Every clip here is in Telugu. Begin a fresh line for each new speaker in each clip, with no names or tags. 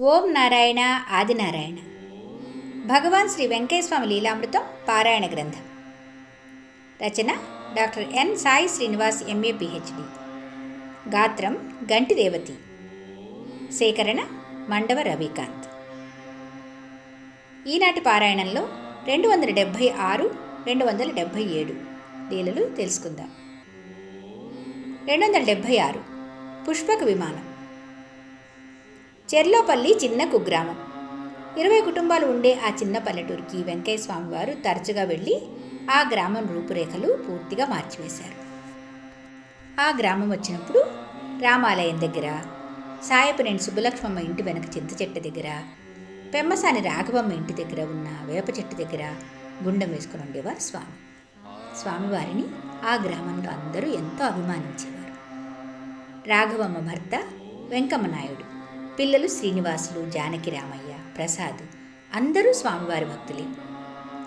ఓం నారాయణ ఆదినారాయణ భగవాన్ శ్రీ వెంకటేశ్వమి లీలామృతం పారాయణ గ్రంథం. రచన doctor N Sai Srinivas M A P H D. గాత్రం గంటి రేవతి సేకరణ మండవ రవికాంత్. ఈనాటి పారాయణంలో రెండు వందల డెబ్భై ఆరు రెండు వందల డెబ్భై ఏడు లీలలు తెలుసుకుందాం. రెండు వందల డెబ్భై ఆరు పుష్పక విమానం. చెర్లోపల్లి చిన్న కుగ్రామం. ఇరవై కుటుంబాలు ఉండే ఆ చిన్న పల్లెటూరికి వెంకయ్య స్వామి వారు తరచుగా వెళ్ళి ఆ గ్రామం రూపురేఖలు పూర్తిగా మార్చివేశారు. ఆ గ్రామం వచ్చినప్పుడు రామాలయం దగ్గర సాయపనేని సుబ్బలక్ష్మమ్మ ఇంటి వెనక చింత చెట్టు దగ్గర పెమ్మసాని రాఘవమ్మ ఇంటి దగ్గర ఉన్న వేప చెట్టు దగ్గర గుండం వేసుకుని ఉండేవారు స్వామి. స్వామివారిని ఆ గ్రామంలో అందరూ ఎంతో అభిమానించేవారు. రాఘవమ్మ భర్త వెంకమ్మ నాయుడు. పిల్లలు శ్రీనివాసులు జానకి రామయ్య ప్రసాద్. అందరూ స్వామివారి భక్తులే.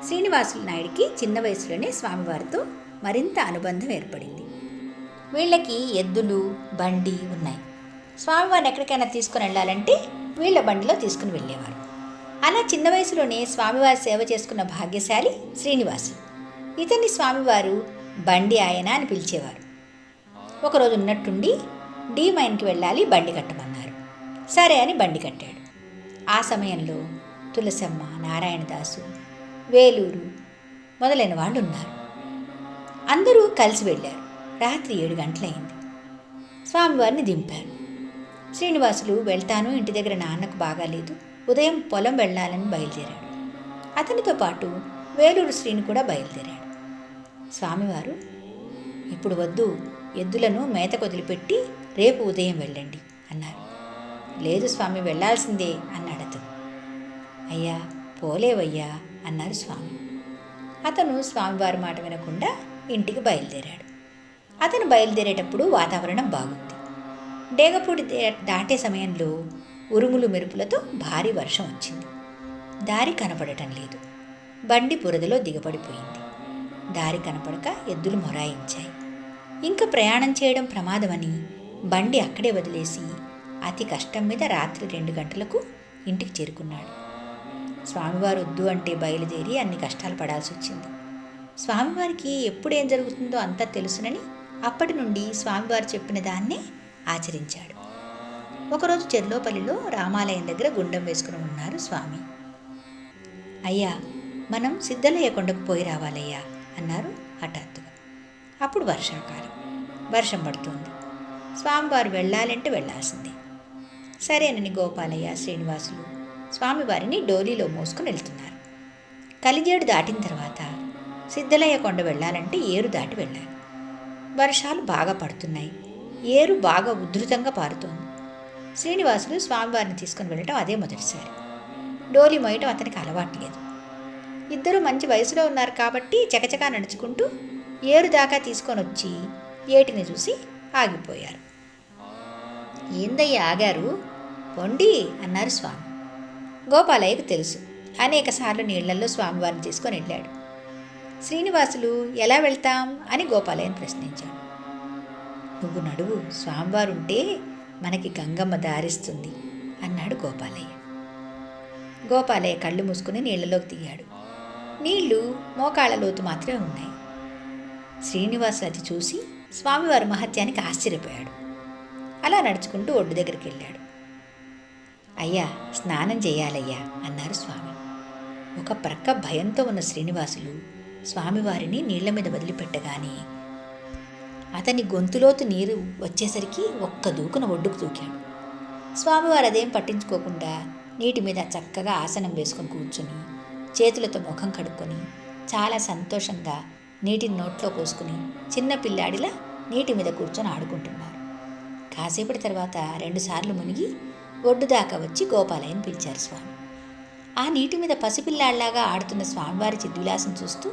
శ్రీనివాసులు నాయుడికి చిన్న వయసులోనే స్వామివారితో మరింత అనుబంధం ఏర్పడింది. వీళ్ళకి ఎద్దులు బండి ఉన్నాయి. స్వామివారిని ఎక్కడికైనా తీసుకుని వెళ్ళాలంటే వీళ్ళ బండిలో తీసుకుని వెళ్ళేవారు. అలా చిన్న వయసులోనే స్వామివారి సేవ చేసుకున్న భాగ్యశాలి శ్రీనివాసు ఇతన్ని స్వామివారు బండి ఆయన అని పిలిచేవారు. ఒకరోజు ఉన్నట్టుండి డీ మైన్కి వెళ్ళాలి బండి కట్టమన్నారు. సరే అని బండి కట్టాడు. ఆ సమయంలో తులసమ్మ నారాయణదాసు వేలూరు మొదలైన వాళ్ళు ఉన్నారు అందరూ కలిసి వెళ్ళారు. రాత్రి ఏడు గంటలైంది. స్వామివారిని దింపారు. శ్రీనివాసులు వెళ్తాను ఇంటి దగ్గర నాన్నకు బాగాలేదు. ఉదయం పొలం వెళ్ళాలని బయలుదేరాడు. అతనితో పాటు వేలూరు శ్రీని కూడా బయలుదేరాడు. స్వామివారు ఇప్పుడు వద్దు ఎద్దులను మేత వదిలిపెట్టి రేపు ఉదయం వెళ్ళండి అన్నారు. లేదు స్వామి వెళ్ళాల్సిందే అన్నాడు అతను అయ్యా పోలేవయ్యా అన్నారు స్వామి. అతను స్వామివారి మాట వినకుండా ఇంటికి బయలుదేరాడు. అతను బయలుదేరేటప్పుడు వాతావరణం బాగుంది. డేగపూడి దాటే సమయంలో ఉరుములు మెరుపులతో భారీ వర్షం వచ్చింది. దారి కనపడటం లేదు. బండి బురదలో దిగబడిపోయింది. దారి కనపడక ఎద్దులు మొరాయించాయి. ఇంకా ప్రయాణం చేయడం ప్రమాదమని బండి అక్కడే వదిలేసి అతి కష్టం మీద రాత్రి రెండు గంటలకు ఇంటికి చేరుకున్నాడు. స్వామివారు వద్దు అంటే బయలుదేరి అన్ని కష్టాలు పడాల్సి వచ్చింది. స్వామివారికి ఎప్పుడేం జరుగుతుందో అంతా తెలుసునని అప్పటి నుండి స్వామివారు చెప్పిన దాన్నే ఆచరించాడు. ఒకరోజు చెర్లోపల్లిలో రామాలయం దగ్గర గుండం వేసుకుని ఉన్నారు స్వామి. అయ్యా మనం సిద్ధలయ్య కొండకు పోయి రావాలయ్యా అన్నారు హఠాత్తుగా. అప్పుడు వర్షాకాలం వర్షం పడుతుంది. స్వామివారు వెళ్ళాలంటే వెళ్ళాల్సిందే. సరేనని గోపాలయ్య శ్రీనివాసులు స్వామివారిని డోలీలో మోసుకుని వెళ్తున్నారు. కలిగేడు దాటిన తర్వాత సిద్ధలయ్య కొండ వెళ్ళాలంటే ఏరు దాటి వెళ్ళాలి. వర్షాలు బాగా పడుతున్నాయి. ఏరు బాగా ఉధృతంగా పారుతోంది. శ్రీనివాసులు స్వామివారిని తీసుకుని వెళ్ళటం అదే మొదటిసారి. డోలి మోయటం అతనికి అలవాటు లేదు. ఇద్దరు మంచి వయసులో ఉన్నారు కాబట్టి చకచకా నడుచుకుంటూ ఏరు దాకా తీసుకొని వచ్చి ఏటిని చూసి ఆగిపోయారు. ఏందయ్య ఆగారు? పొండి అన్నారు స్వామి. గోపాలయ్యకు తెలుసు. అనేకసార్లు నీళ్ళలో స్వామివారిని తీసుకొని వెళ్ళాడు. శ్రీనివాసులు ఎలా వెళ్తాం? అని గోపాలయ్యను ప్రశ్నించాడు. నువ్వు నడువు స్వామివారు ఉంటే మనకి గంగమ్మ దారిస్తుంది అన్నాడు గోపాలయ్య. గోపాలయ్య కళ్ళు మూసుకుని నీళ్ళలోకి దిగాడు. నీళ్ళు మోకాళ్ళ లోతు మాత్రమే ఉన్నాయి. శ్రీనివాసు అది చూసి స్వామివారి మహత్యానికి ఆశ్చర్యపోయాడు. అలా నడుచుకుంటూ ఒడ్డు దగ్గరికి వెళ్ళాడు. అయ్యా స్నానం చేయాలయ్యా అన్నారు స్వామి. ఒక ప్రక్క భయంతో ఉన్న శ్రీనివాసులు స్వామివారిని నీళ్ళ మీద వదిలిపెట్టగానే అతని గొంతులోతు నీరు వచ్చేసరికి ఒక్క దూకున ఒడ్డుకు దూకాడు. స్వామివారు అదేం పట్టించుకోకుండా నీటి మీద చక్కగా ఆసనం వేసుకొని కూర్చుని చేతులతో ముఖం కడుక్కొని చాలా సంతోషంగా నీటిని నోట్లో పోసుకుని చిన్న పిల్లాడిలా నీటి మీద కూర్చొని ఆడుకుంటున్నారు. కాసేపటి తర్వాత రెండుసార్లు మునిగి ఒడ్డు దాకా వచ్చి గోపాలయ్యని పిలిచారు స్వామి. ఆ నీటి మీద పసిపిల్లాళ్ళాగా ఆడుతున్న స్వామివారి చిద్విలాసం చూస్తూ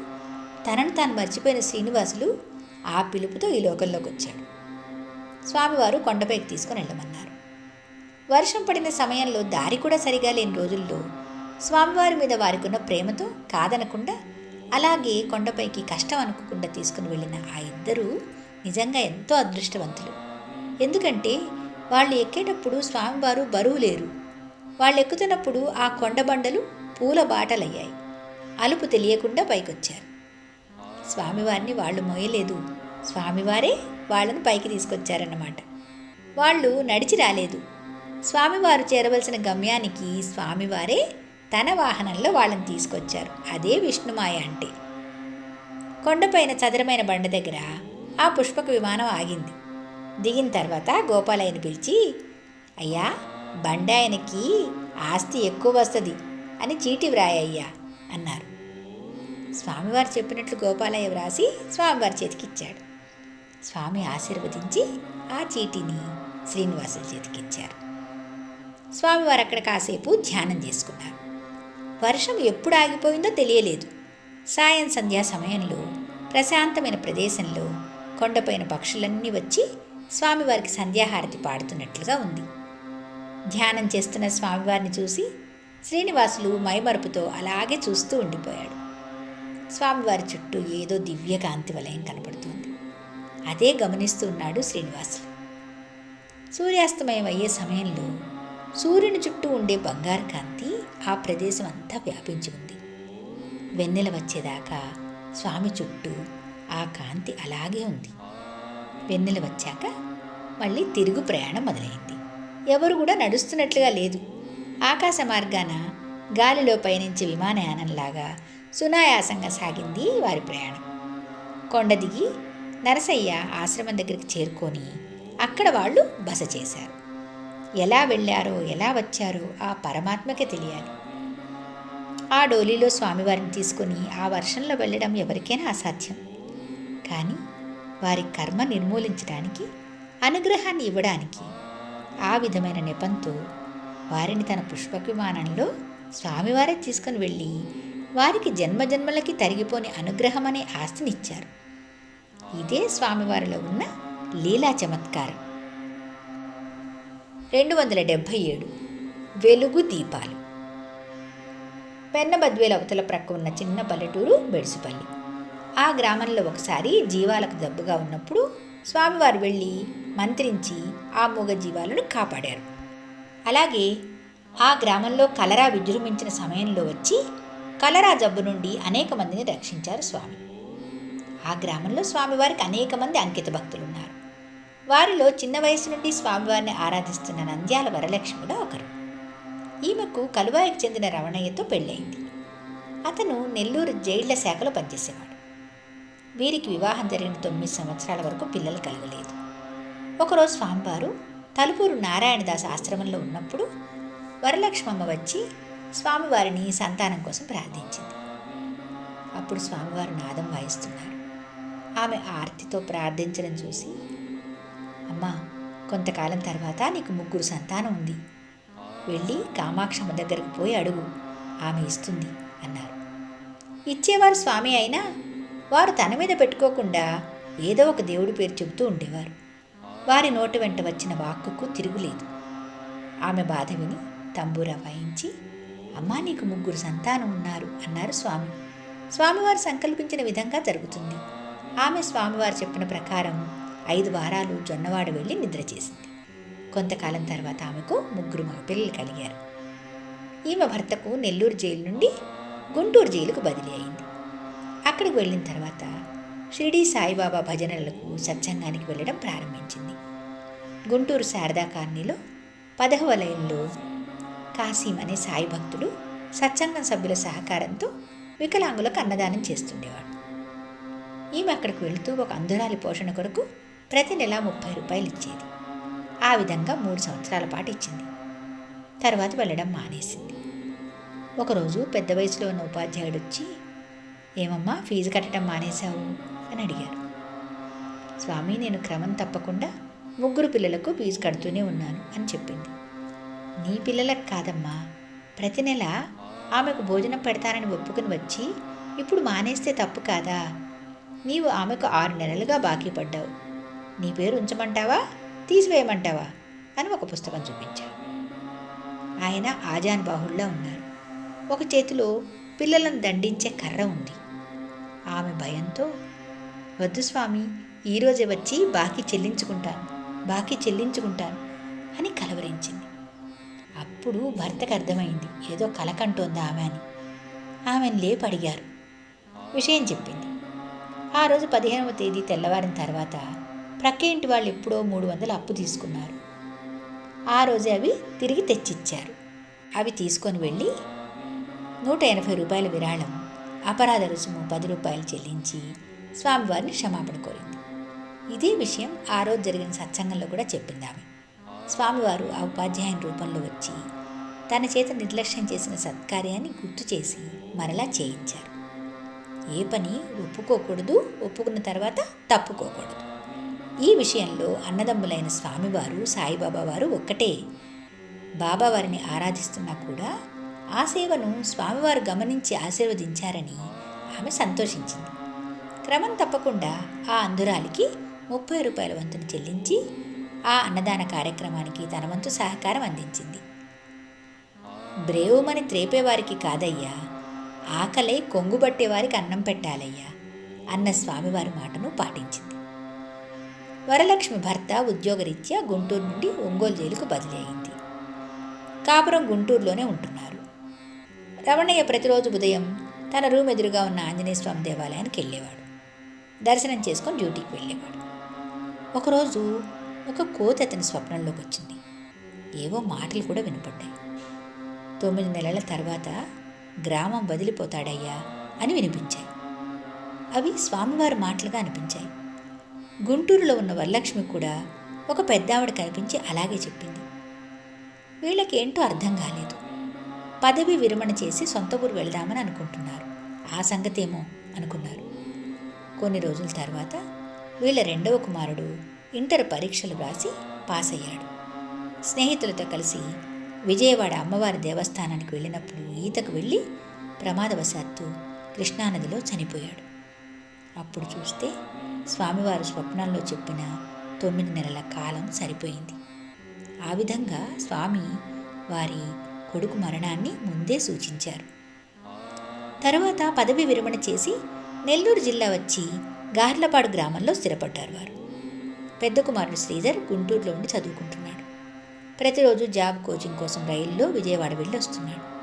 తనను తాను మర్చిపోయిన శ్రీనివాసులు ఆ పిలుపుతో ఈ లోకంలోకి వచ్చాడు స్వామివారు కొండపైకి తీసుకొని వెళ్ళమన్నారు. వర్షం పడిన సమయంలో దారి కూడా సరిగా లేని రోజుల్లో స్వామివారి మీద వారికున్న ప్రేమతో కాదనకుండా అలాగే కొండపైకి కష్టం అనుకోకుండా తీసుకుని వెళ్ళిన ఆ ఇద్దరూ నిజంగా ఎంతో అదృష్టవంతులు. ఎందుకంటే వాళ్ళు ఎక్కేటప్పుడు స్వామివారు బరువు లేరు. వాళ్ళు ఎక్కుతున్నప్పుడు ఆ కొండబండలు పూల బాటలయ్యాయి. అలుపు తెలియకుండా పైకొచ్చారు. స్వామివారిని వాళ్ళు మోయలేదు స్వామివారే వాళ్ళను పైకి తీసుకొచ్చారన్నమాట. వాళ్ళు నడిచి రాలేదు. స్వామివారు చేరవలసిన గమ్యానికి స్వామివారే తన వాహనంలో వాళ్ళని తీసుకొచ్చారు. అదే విష్ణుమాయ అంటే. కొండపైన చదరమైన బండ దగ్గర ఆ పుష్పక విమానం ఆగింది. దిగిన తర్వాత గోపాలయ్యని పిలిచి అయ్యా బండాయనకి ఆస్తి ఎక్కువ వస్తుంది అని చీటి వ్రాయ్యా అన్నారు. స్వామివారు చెప్పినట్లు గోపాలయ్య వ్రాసి స్వామివారి చేతికి ఇచ్చాడు. స్వామి ఆశీర్వదించి ఆ చీటిని శ్రీనివాసుల చేతికిచ్చారు స్వామివారు అక్కడ కాసేపు ధ్యానం చేసుకున్నారు. వర్షం ఎప్పుడు ఆగిపోయిందో తెలియలేదు. సాయం సంధ్యా సమయంలో ప్రశాంతమైన ప్రదేశంలో కొండపైన పక్షులన్నీ వచ్చి స్వామివారికి సంధ్యాహారతి పాడుతున్నట్లుగా ఉంది. ధ్యానం చేస్తున్న స్వామివారిని చూసి శ్రీనివాసులు మైమరుపుతో అలాగే చూస్తూ ఉండిపోయాడు. స్వామివారి చుట్టూ ఏదో దివ్య కాంతి వలయం కనపడుతుంది. అదే గమనిస్తూ ఉన్నాడు శ్రీనివాసులు. సూర్యాస్తమయం అయ్యే సమయంలో సూర్యుని చుట్టూ ఉండే బంగారు కాంతి ఆ ప్రదేశం అంతా వ్యాపించి ఉంది. వెన్నెల వచ్చేదాకా స్వామి చుట్టూ ఆ కాంతి అలాగే ఉంది. వెన్నెల వచ్చాక మళ్ళీ తిరుగు ప్రయాణం మొదలైంది. ఎవరు కూడా నడుస్తున్నట్లుగా లేదు. ఆకాశ మార్గాన గాలిలో పయనించే విమానయానంలాగా సునాయాసంగా సాగింది వారి ప్రయాణం. కొండ దిగి నరసయ్య ఆశ్రమం దగ్గరికి చేరుకొని అక్కడ వాళ్ళు బస చేశారు. ఎలా వెళ్ళారో ఎలా వచ్చారో ఆ పరమాత్మకే తెలియాలి. ఆ డోలీలో స్వామివారిని తీసుకొని ఆ వర్షంలో వెళ్ళడం ఎవరికైనా అసాధ్యం. కానీ వారి కర్మ నిర్మూలించడానికి అనుగ్రహాన్ని ఇవ్వడానికి ఆ విధమైన నెపంతో వారిని తన పుష్పక విమానంలో స్వామివారే తీసుకుని వెళ్ళి వారికి జన్మజన్మలకి తరిగిపోని అనుగ్రహం అనే ఆస్తినిచ్చారు. ఇదే స్వామివారిలో ఉన్న లీలా చమత్కారం. రెండు వందల డెబ్భై ఏడు వెలుగు దీపాలు. పెన్నబద్వేల అవతల ప్రక్క ఉన్న చిన్న పల్లెటూరు బెడిసిపల్లి. ఆ గ్రామంలో ఒకసారి జీవాలకు దెబ్బగా ఉన్నప్పుడు స్వామివారు వెళ్ళి మంత్రించి ఆ మూగ జీవాలను కాపాడారు. అలాగే ఆ గ్రామంలో కలరా విజృంభించిన సమయంలో వచ్చి కలరా జబ్బు నుండి అనేక మందిని రక్షించారు స్వామి. ఆ గ్రామంలో స్వామివారికి అనేక మంది అంకిత భక్తులున్నారు. వారిలో చిన్న వయసు నుండి స్వామివారిని ఆరాధిస్తున్న నంద్యాల వరలక్ష్మి కూడా ఒకరు. ఈమెకు కలువాయికి చెందిన రమణయ్యతో పెళ్ళయింది. అతను నెల్లూరు జైళ్ళ శాఖలో పనిచేసేవాడు. వీరికి వివాహం జరిగిన తొమ్మిది సంవత్సరాల వరకు పిల్లలు కలగలేదు. ఒకరోజు స్వామివారు తలుపూరు నారాయణదాస్ ఆశ్రమంలో ఉన్నప్పుడు వరలక్ష్మమ్మ వచ్చి స్వామివారిని సంతానం కోసం ప్రార్థించింది. అప్పుడు స్వామివారు నాదం వాయిస్తున్నారు. ఆమె ఆర్తితో ప్రార్థించడం చూసి అమ్మా కొంతకాలం తర్వాత నీకు ముగ్గురు సంతానం ఉంది. వెళ్ళి కామాక్షమ్మ దగ్గరకు పోయి అడుగు. ఆమె ఇస్తుంది అన్నారు. ఇచ్చేవారు స్వామి అయినా వారు తన మీద పెట్టుకోకుండా ఏదో ఒక దేవుడి పేరు చెబుతూ ఉండేవారు. వారి నోటి వెంట వచ్చిన వాక్కుకు తిరుగులేదు. ఆమె బాధ విని తంబూరా వాయించి అమ్మా నీకు ముగ్గురు సంతానం ఉన్నారు అన్నారు స్వామి. స్వామివారు సంకల్పించిన విధంగా జరుగుతుంది. ఆమె స్వామివారు చెప్పిన ప్రకారం ఐదు వారాలు జొన్నవాడ వెళ్ళి నిద్ర చేసింది. కొంతకాలం తర్వాత ఆమెకు ముగ్గురు మగపిల్లలు కలిగారు. ఈమె భర్తకు నెల్లూరు జైలు నుండి గుంటూరు జైలుకు బదిలీ అయింది. అక్కడికి వెళ్ళిన తర్వాత షిరిడీ సాయిబాబా భజనలకు సత్సంగానికి వెళ్ళడం ప్రారంభించింది. గుంటూరు శారదా కాలనీలో పదహవ లైన్లో కాసీం అనే సాయి భక్తుడు సత్సంగం సభ్యుల సహకారంతో వికలాంగులకు అన్నదానం చేస్తుండేవాడు. ఈమె అక్కడికి వెళుతూ ఒక అంధురాలి పోషణ కొరకు ప్రతి నెల ముప్పై రూపాయలు ఇచ్చేది. ఆ విధంగా మూడు సంవత్సరాల పాటు ఇచ్చింది. తర్వాత వెళ్ళడం మానేసింది. ఒకరోజు పెద్ద వయసులో ఉన్న ఉపాధ్యాయుడు వచ్చి ఏమమ్మా ఫీజు కట్టడం మానేశావు? అని అడిగారు. స్వామి నేను క్రమం తప్పకుండా ముగ్గురు పిల్లలకు ఫీజు కడుతూనే ఉన్నాను అని చెప్పింది. నీ పిల్లలకు కాదమ్మా. ప్రతి నెల ఆమెకు భోజనం పెడతానని ఒప్పుకుని వచ్చి ఇప్పుడు మానేస్తే తప్పు కాదా? నీవు ఆమెకు ఆరు నెలలుగా బాకీ పడ్డావు. నీ పేరు ఉంచమంటావా? తీసివేయమంటావా? అని ఒక పుస్తకం చూపించాడు ఆయన ఆజాన్ బాహుళ్ళా ఉన్నారు. ఒక చేతిలో పిల్లలను దండించే కర్ర ఉంది. ఆమె భయంతో వద్దు స్వామి ఈరోజే వచ్చి బాకీ చెల్లించుకుంటాను బాకీ చెల్లించుకుంటాను అని కలవరించింది. అప్పుడు భర్తకు అర్థమైంది ఏదో కలకంటోంది ఆమె అని. ఆమెను లేపు అడిగారు. విషయం చెప్పింది. ఆ రోజు పదిహేనవ తేదీ తెల్లవారిన తర్వాత ప్రక్క ఇంటి వాళ్ళు ఎప్పుడో మూడు వందలు అప్పు తీసుకున్నారు. ఆ రోజే అవి తిరిగి తెచ్చిచ్చారు. అవి తీసుకొని వెళ్ళి నూట ఎనభై రూపాయల విరాళం అపరాధ రుసుము పది రూపాయలు చెల్లించి స్వామివారిని క్షమాపణ కోరింది. ఇదే విషయం ఆ రోజు జరిగిన సత్సంగంలో కూడా చెప్పింది ఆమె. స్వామివారు ఆ ఉపాధ్యాయుని రూపంలో వచ్చి తన చేత నిర్లక్ష్యం చేసిన సత్కార్యాన్ని గుర్తు చేసి మరలా చేయించారు. ఏ పని ఒప్పుకోకూడదు ఒప్పుకున్న తర్వాత తప్పుకోకూడదు. ఈ విషయంలో అన్నదమ్ములైన స్వామివారు సాయిబాబా వారు ఒక్కటే. బాబావారిని ఆరాధిస్తున్నా కూడా ఆ సేవను స్వామివారు గమనించి ఆశీర్వదించారని ఆమె సంతోషించింది. క్రమం తప్పకుండా ఆ అంధురాలికి ముప్పై రూపాయల వంతును చెల్లించి ఆ అన్నదాన కార్యక్రమానికి తన వంతు సహకారం అందించింది. బ్రేవుమని త్రేపేవారికి కాదయ్యా ఆకలే కొంగుబట్టేవారికి అన్నం పెట్టాలయ్యా అన్న స్వామివారి మాటను పాటించింది. వరలక్ష్మి భర్త ఉద్యోగరీత్యా గుంటూరు నుండి ఒంగోలు జైలుకు బదిలీ అయింది. కాపురం గుంటూరులోనే ఉంటున్నారు. రమణయ్య ప్రతిరోజు ఉదయం తన రూమ్ ఎదురుగా ఉన్న ఆంజనేయ స్వామి దేవాలయానికి వెళ్ళేవాడు. దర్శనం చేసుకొని డ్యూటీకి వెళ్ళేవాడు. ఒకరోజు ఒక కోతి అతని స్వప్నంలోకి వచ్చింది. ఏవో మాటలు కూడా వినపడ్డాయి. తొమ్మిది నెలల తర్వాత గ్రామం వదిలిపోతాడయ్యా అని వినిపించాయి. అవి స్వామివారి మాటలుగా అనిపించాయి. గుంటూరులో ఉన్న వరలక్ష్మి కూడా ఒక పెద్దావిడ కనిపించి అలాగే చెప్పింది. వీళ్ళకి ఏంటో అర్థం కాలేదు. పదవి విరమణ చేసి సొంత ఊరు వెళ్దామని అనుకుంటున్నారు. ఆ సంగతేమో అనుకున్నారు. కొన్ని రోజుల తర్వాత వీళ్ళ రెండవ కుమారుడు ఇంటర్ పరీక్షలు వ్రాసి పాస్ అయ్యాడు స్నేహితులతో కలిసి విజయవాడ అమ్మవారి దేవస్థానానికి వెళ్ళినప్పుడు ఈతకు వెళ్ళి ప్రమాదవశాత్తు కృష్ణానదిలో చనిపోయాడు. అప్పుడు చూస్తే స్వామివారు స్వప్నంలో చెప్పిన తొమ్మిది నెలల కాలం సరిపోయింది. ఆ విధంగా స్వామి వారి కొడుకు మరణాన్ని ముందే సూచించారు. తర్వాత పదవి విరమణ చేసి నెల్లూరు జిల్లా వచ్చి గార్లపాడు గ్రామంలో స్థిరపడ్డారు వారు. పెద్ద కుమారుడు శ్రీధర్ గుంటూరులో ఉండి చదువుకుంటున్నాడు. ప్రతిరోజు జాబ్ కోచింగ్ కోసం రైల్లో విజయవాడ వెళ్ళి వస్తున్నాడు.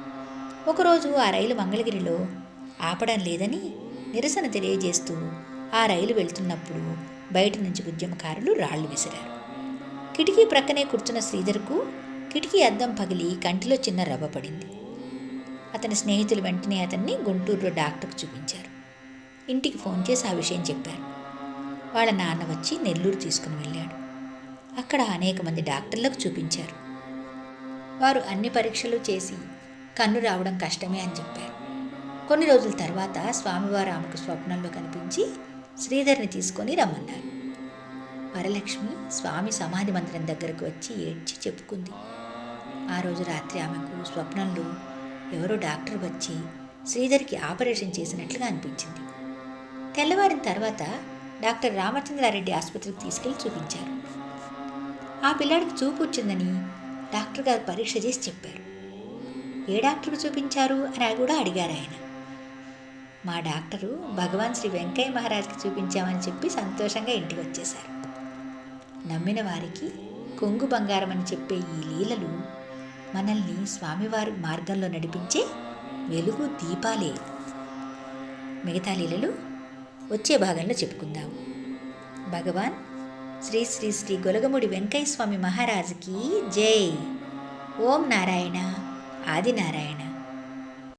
ఒకరోజు ఆ రైలు మంగళగిరిలో ఆపడం లేదని నిరసన తెలియజేస్తూ ఆ రైలు వెళ్తున్నప్పుడు బయట నుంచి ఉద్యమకారులు రాళ్ళు విసిరారు. కిటికీ ప్రక్కనే కూర్చున్న శ్రీధర్కు కిటికీ అద్దం పగిలి కంటిలో చిన్న రవ్వ పడింది. అతని స్నేహితులు వెంటనే అతన్ని గుంటూరులో డాక్టర్కు చూపించారు. ఇంటికి ఫోన్ చేసి ఆ విషయం చెప్పారు. వాళ్ళ నాన్న వచ్చి నెల్లూరు తీసుకుని వెళ్ళాడు. అక్కడ అనేక మంది డాక్టర్లకు చూపించారు. వారు అన్ని పరీక్షలు చేసి కన్ను రావడం కష్టమే అని చెప్పారు. కొన్ని రోజుల తర్వాత స్వామివారు ఆమెకు స్వప్నంలో కనిపించి శ్రీధర్ని తీసుకొని రమ్మన్నారు. వరలక్ష్మి స్వామి సమాధి మందిరం దగ్గరకు వచ్చి ఏడ్చి చెప్పుకుంది. ఆ రోజు రాత్రి ఆమెకు స్వప్నంలో ఎవరో డాక్టర్ వచ్చి శ్రీధర్కి ఆపరేషన్ చేసినట్లుగా అనిపించింది. తెల్లవారిన తర్వాత డాక్టర్ రామచంద్రారెడ్డి ఆసుపత్రికి తీసుకెళ్ళి చూపించారు. ఆ పిల్లాడికి చూపు వచ్చిందని డాక్టర్ గారు పరీక్ష చేసి చెప్పారు. ఏ డాక్టర్కి చూపించారు అని కూడా అడిగారు ఆయన. మా డాక్టరు భగవాన్ శ్రీ వెంకయ్య మహారాజ్కి చూపించామని చెప్పి సంతోషంగా ఇంటికి వచ్చేశారు. నమ్మిన వారికి కొంగు బంగారం అని చెప్పే ఈ లీలలు మనల్ని స్వామివారి మార్గంలో నడిపించే వెలుగు దీపాలే. మిగతా లీలలు వచ్చే భాగంలో చెప్పుకుందాం. భగవాన్ శ్రీ శ్రీ శ్రీ గొలగముడి వెంకయ్య స్వామి మహారాజుకి జై. ఓం నారాయణ ఆదినారాయణ.